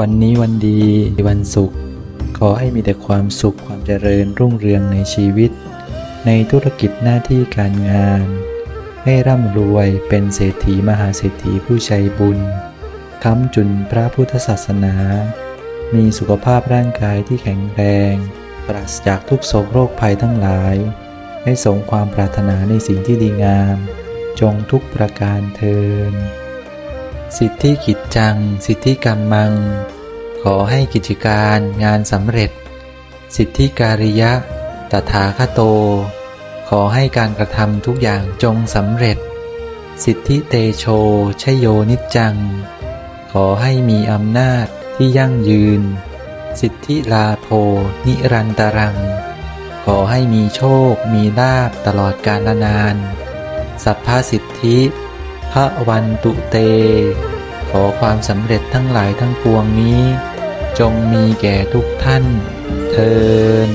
วันนี้วันดีวันศุกร์ขอให้มีแต่ความสุขความเจริญรุ่งเรืองในชีวิต ในธุรกิจหน้าที่การงาน ให้ร่ำรวยเป็นเศรษฐีมหาเศรษฐีผู้ใจบุญค้ำจุนพระพุทธศาสนา มีสุขภาพร่างกายที่แข็งแรง ปราศจากทุกโศกโรคภัยทั้งหลาย ให้สมความปรารถนาในสิ่งที่ดีงาม จงทุกประการเทิน สิทธิกิจจัง สิทธิกรรมัง ขอให้กิจการงานสำเร็จ สิทธิการิยะ ตถาคโต ขอให้การกระทำทุกอย่างจงสำเร็จ สิทธิเตโชชโยนิจจัง ขอให้มีอำนาจที่ยั่งยืน สิทธิลาโภนิรันตรัง ขอให้มีโชค มีลาบตลอดกาลนาน สัพพสิทธิ พระวันตุเต ขอความสำเร็จทั้งหลายทั้งปวงนี้ จงมีแก่ทุกท่านเทิน